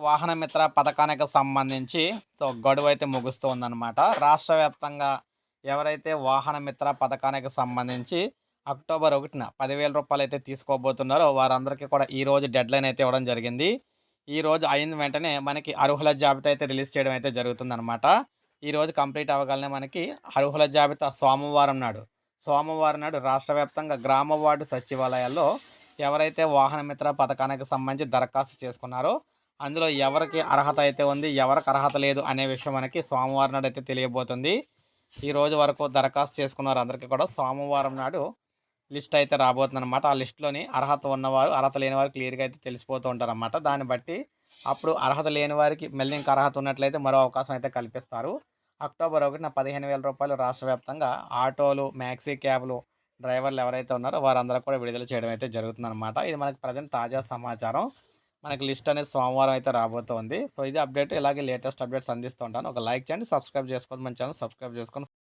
వాహన మిత్ర పథకానికి సంబంధించి సో గడువు అయితే ముగుస్తూ ఉందన్నమాట రాష్ట్ర వ్యాప్తంగా ఎవరైతే వాహన మిత్ర పథకానికి సంబంధించి అక్టోబర్ ఒకటిన పదివేల రూపాయలు అయితే తీసుకోబోతున్నారో వారందరికీ కూడా ఈరోజు డెడ్లైన్ అయితే ఇవ్వడం జరిగింది. ఈరోజు అయిన వెంటనే మనకి అర్హుల జాబితా అయితే రిలీజ్ చేయడం అయితే జరుగుతుందన్నమాట. ఈరోజు కంప్లీట్ అవ్వగానే మనకి అర్హుల జాబితా సోమవారం నాడు. సోమవారం నాడు రాష్ట్ర వ్యాప్తంగా గ్రామ వార్డు సచివాలయాల్లో ఎవరైతే వాహన మిత్ర పథకానికి సంబంధించి దరఖాస్తు చేసుకున్నారో అందులో ఎవరికి అర్హత అయితే ఉంది ఎవరికి అర్హత లేదు అనే విషయం మనకి సోమవారం నాడు అయితే తెలియబోతుంది. ఈ రోజు వరకు దరఖాస్తు చేసుకున్నారు అందరికీ కూడా సోమవారం నాడు లిస్ట్ అయితే రాబోతుంది అనమాట ఆ లిస్ట్లోని అర్హత ఉన్నవారు అర్హత లేని వారు క్లియర్గా అయితే తెలిసిపోతూ ఉంటారు అనమాట దాన్ని బట్టి అప్పుడు అర్హత లేని వారికి మళ్ళీ ఇంకా అర్హత ఉన్నట్లయితే మరో అవకాశం అయితే కల్పిస్తారు. అక్టోబర్ ఒకటిన పదిహేను వేల రూపాయలు రాష్ట్ర వ్యాప్తంగా ఆటోలు మ్యాక్సీ క్యాబ్లు డ్రైవర్లు ఎవరైతే ఉన్నారో వారందరూ కూడా విడుదల చేయడం అయితే జరుగుతుందన్నమాట. ఇది మనకి ప్రజెంట్ తాజా సమాచారం. మనకి లిస్ట్ అనేది సోమవారం అయితే రాబోతోంది. సో ఇది అప్డేట్. ఇలాగే లేటెస్ట్ అప్డేట్స్ అందిస్తూ ఉంటాను. ఒక లైక్ చేయండి సబ్స్క్రైబ్ చేసుకోండి మన ఛానల్ సబ్స్క్రైబ్ చేసుకొని